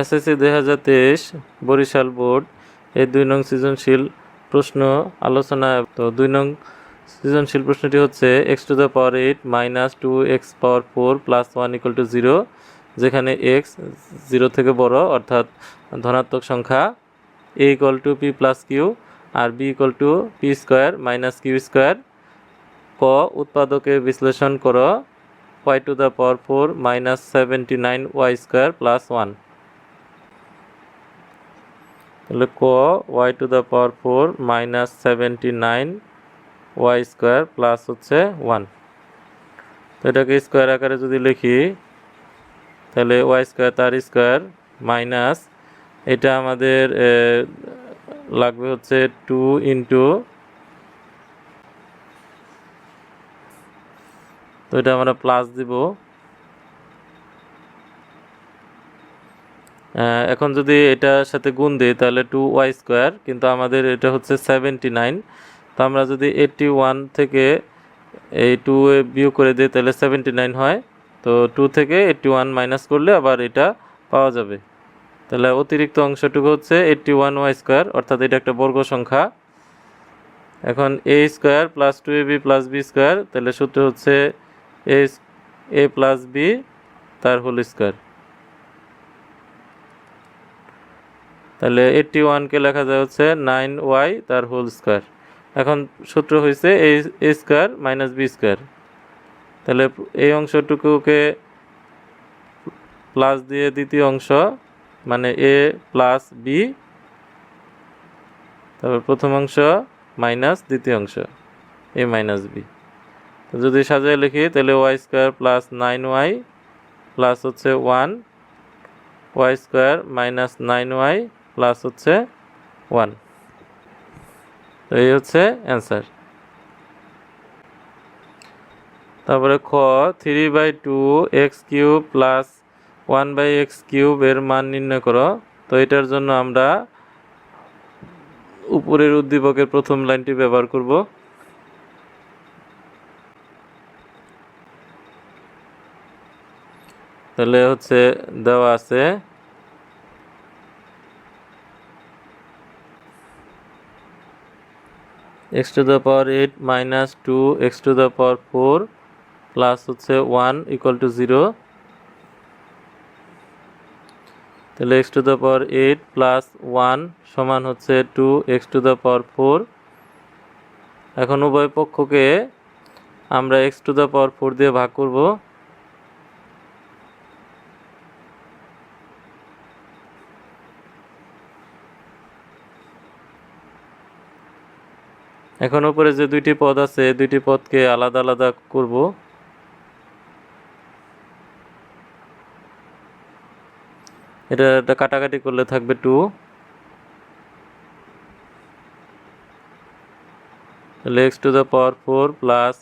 SSC দুই হাজার তেইশ বরিশাল বোর্ড, এই দুই নং সৃজনশীল প্রশ্ন আলোচনা। তো দুই নং সৃজনশীল প্রশ্নটি হচ্ছে x to the power eight minus two x power four plus one equal to zero যেখানে এক্স জিরো থেকে বড়, অর্থাৎ ধনাত্মক সংখ্যা a equal to p plus q R b equal to p square minus q square ক, উৎপাদকে বিশ্লেষণ করো y to the power four minus seventy nine y square plus one তাহলে ক y to the power four minus seventy nine y square plus হচ্ছে one তো এটাকে square আকারে যদি লিখি, তাহলে ওয়াই স্কোয়ার তার স্কোয়ার মাইনাস এটা আমাদের লাগবে হচ্ছে টু ইন্টু তো এটা আমরা প্লাস দিব। এখন যদি এটার সাথে গুণ দিই, তাহলে টু ওয়াই স্কোয়ার কিন্তু আমাদের এটা হচ্ছে সেভেন্টি নাইন তো আমরা যদি এইটটি ওয়ান থেকে এই টু এ বিয়োগ করে দিই, তাহলে সেভেন্টি নাইন হয়। তো টু থেকে এইটটি ওয়ান মাইনাস করলে আবার এটা পাওয়া যাবে। তাহলে অতিরিক্ত অংশটুকু হচ্ছে এইটটি ওয়ান ওয়াই স্কোয়ার অর্থাৎ এটা একটা বর্গ সংখ্যা। এখন a square plus two a b plus b square তাহলে সূত্র হচ্ছে এ এ প্লাস বি তার হোল স্কোয়ার তাহলে এইটটি ওয়ানকে লেখা যায় হচ্ছে নাইন ওয়াই তার হোল স্কোয়ার এখন সূত্র হয়েছে a a square minus b square তাহলে এই অংশটুকুকে প্লাস দিয়ে দ্বিতীয় অংশ মানে এ প্লাস বি তারপর প্রথম অংশ মাইনাস দ্বিতীয় অংশ এ মাইনাস বি যদি সাজায় লিখি, তাহলে y square plus nine y plus হচ্ছে one y square minus nine y plus হচ্ছে ওয়ান তো এই হচ্ছে অ্যান্সার তারপরে খ three by two x cube plus one by x cube এর মান নির্ণয় করো। তো এটার জন্য আমরা উপরের উদ্দীপকের প্রথম লাইনটি ব্যবহার করব। তাহলে হচ্ছে দেওয়া আছে x to the power eight minus two x to the power four plus হচ্ছে ওয়ান ইকুয়াল টু জিরো তাহলে x to the power eight plus one সমান হচ্ছে two x to the power four এখন উভয় পক্ষকে আমরা x to the power four দিয়ে ভাগ করব। এখন উপরে যে দুইটি পদ আছে দুইটি পদকে আলাদা আলাদা করব। এটা কাটাকাটি করলে থাকবে টু। তাহলে x to the power four plus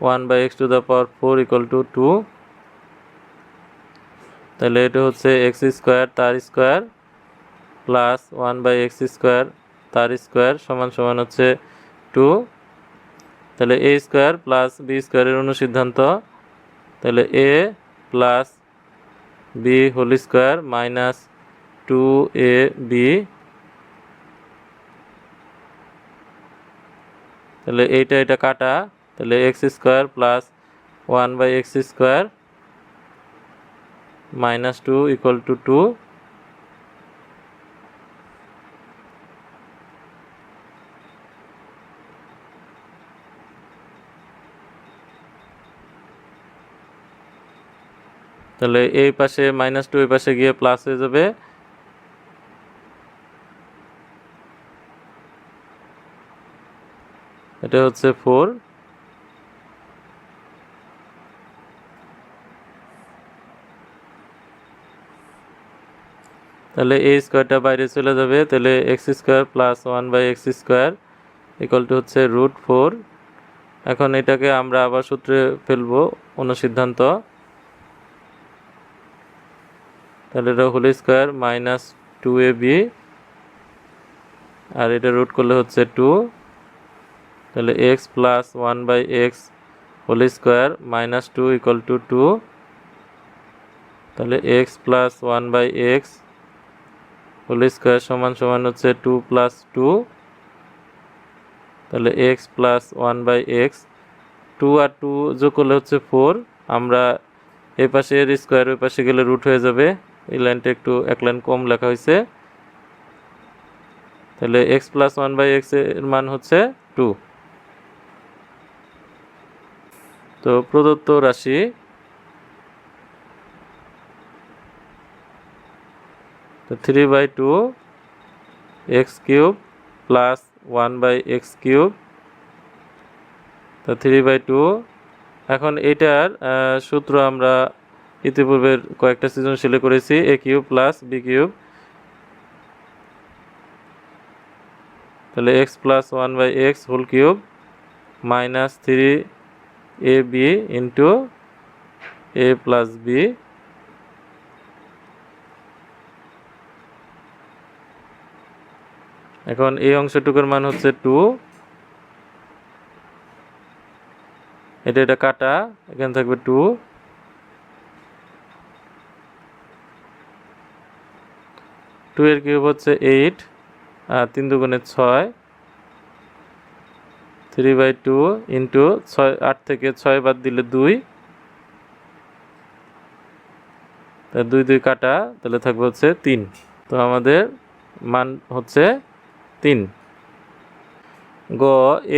one by x to the power four equal to two তাহলে এটা হচ্ছে এক্স স্কোয়ার তার square plus one by x square তার স্কোয়ার সমান সমান হচ্ছে টু, তাহলে এ স্কোয়ার প্লাস বি স্কোয়ারের অনুসিদ্ধান্ত, তাহলে a plus b whole square minus two a b, তাহলে এইটা এটা কাটা, তাহলে x square plus one by x square minus two equal to two তাহলে এই পাশে মাইনাস টু এই পাশে গিয়ে প্লাস হয়ে যাবে। এটা হচ্ছে ফোর তাহলে এই স্কোয়ারটা বাইরে চলে যাবে, তাহলে x square plus one by x square equal to হচ্ছে রুট ফোর এখন এটাকে আমরা আবার সূত্রে ফেলব অনুসিদ্ধান্ত। তাহলে এটা whole square minus two a b আর এটা রুট করলে হচ্ছে টু তাহলে x plus one by x whole square minus two equal to two তাহলে x plus one by x whole square সমান সমান হচ্ছে টু প্লাস টু তাহলে x plus one by x two R two যোগ করলে হচ্ছে four আমরা এ পাশে এর স্কোয়ার ওই পাশে গেলে রুট হয়ে যাবে। এই লাইনটা একটু এক লাইন কম লেখা হয়েছে। তাহলে এক্স প্লাস ওয়ান বাই এক্সের মান হচ্ছে টু তো প্রদত্ত রাশি তো three by two x cube plus one by x cube তো থ্রি বাই টু এখন এটার সূত্র আমরা ইতিপূর্বের কয়েকটা সৃজনশীলে করেছি a cube plus b cube তাহলে x plus one by x whole cube minus three a b into a plus b এখন এই অংশটুকুর মান হচ্ছে টু এটা এটা কাটা, এখানে থাকবে টু টু এর কিউব হচ্ছে এইট তিন দুগুণে ছয় থ্রি বাই টু ইন্টু ছয়, আট থেকে ছয় বাদ দিলে দুই। দুই দুই কাটা, তাহলে থাকবে হচ্ছে তিন। তো আমাদের মান হচ্ছে তিন। গ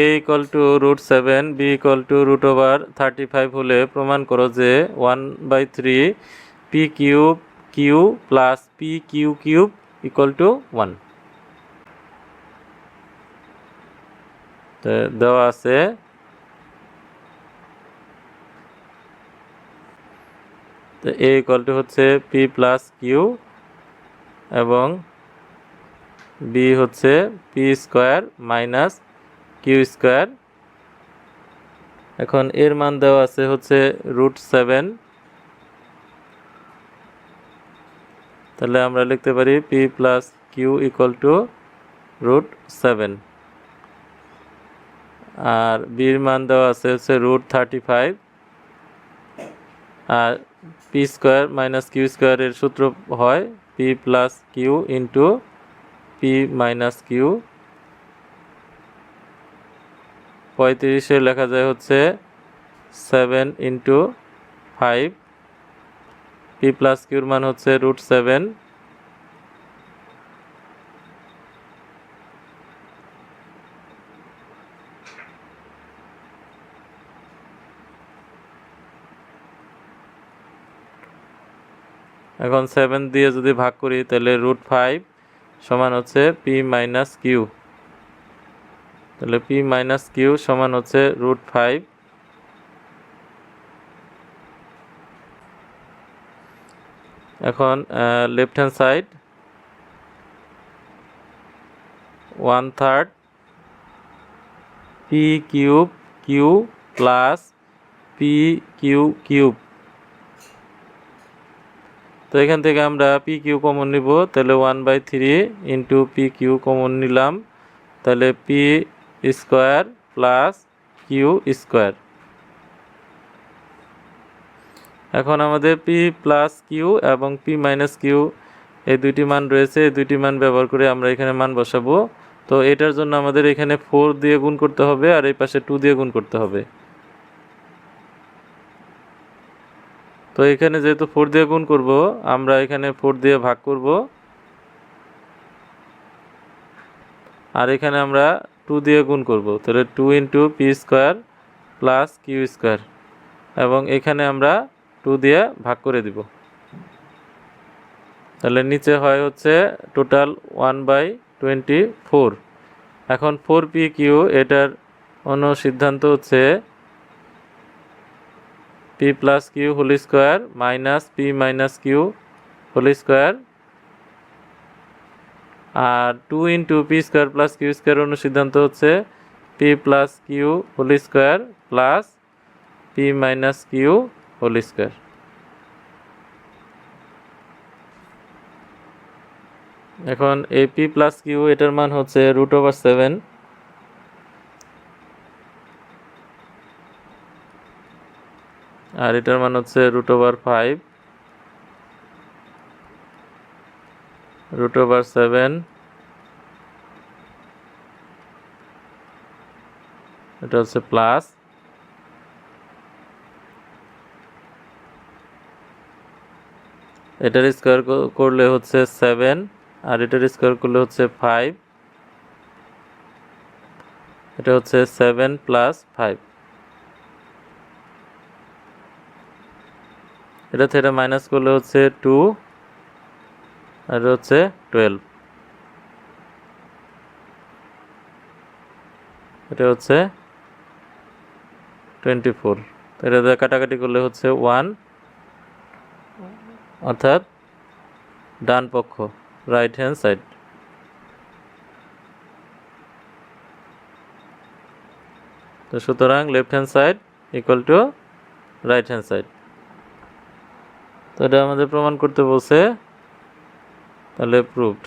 a equal to root seven b equal to root over thirty five হলে প্রমাণ করো যে one by three p cube q plus p q cube equal to one দেওয়া আছে তো এ ইকুয়াল টু হচ্ছে পি প্লাস কিউ এবং b হচ্ছে p square minus q square এখন এর মান দেওয়া আছে হচ্ছে রুট সেভেন তাহলে আমরা লিখতে পারি p plus q equal to root seven আর বির মান দেওয়া আছে হচ্ছে রুট থার্টি ফাইভ আর পি স্কোয়ার মাইনাস কিউ স্কোয়ারের সূত্র হয় p plus q into p minus q পঁয়ত্রিশে লেখা যায় হচ্ছে seven into five p plus কিউর মান হচ্ছে রুট সেভেন এখন সেভেন দিয়ে যদি ভাগ করি, তাহলে রুট ফাইভ সমান হচ্ছে পি মাইনাস কিউ তাহলে পি মাইনাস কিউ সমান হচ্ছে রুট ফাইভ এখন left hand side one third p cube q plus p q cube তো এখান থেকে আমরা পি কিউ কমন নিব, তাহলে one by three into p q common নিলাম। তাহলে p square plus q square এখন আমাদের পি প্লাস কিউ এবং পি মাইনাস কিউ এই দুইটি মান রয়েছে, এই দুইটি মান ব্যবহার করে আমরা এখানে মান বসাবো। তো এটার জন্য আমাদের এখানে ফোর দিয়ে গুণ করতে হবে আর এই পাশে টু দিয়ে গুণ করতে হবে। তো এখানে যেহেতু ফোর দিয়ে গুণ করব, আমরা এখানে ফোর দিয়ে ভাগ করব। আর এখানে আমরা টু দিয়ে গুণ করব, তাহলে two into p square plus q square এবং এখানে আমরা টু দিয়ে ভাগ করে দিব। তাহলে নিচে হয় হচ্ছে total one by twenty four এখন ফোর পি কিউ এটার অন্য সিদ্ধান্ত হচ্ছে p plus q whole square minus p minus q whole square আর two into p square plus q square অন্য সিদ্ধান্ত হচ্ছে p plus q whole square plus p minus q whole square এখন এই P plus Q এটার মান হচ্ছে root over seven আর এটার মান হচ্ছে root over five root over seven এটা হচ্ছে প্লাস এটার স্কোয়ার করলে হচ্ছে সেভেন আর এটার স্কোয়ার করলে হচ্ছে ফাইভ এটা হচ্ছে সেভেন প্লাস ফাইভ এটা থেকে মাইনাস করলে হচ্ছে টু আর হচ্ছে টুয়েলভ এটা হচ্ছে টোয়েন্টি ফোর এটা কাটাকাটি করলে হচ্ছে ওয়ান অর্থাৎ ডান পক্ষ রাইট হ্যান্ড সাইড তো সুতরাং left hand side equal to right hand side তো এটা আমাদের প্রমাণ করতে বলছে, তাহলে প্রুভড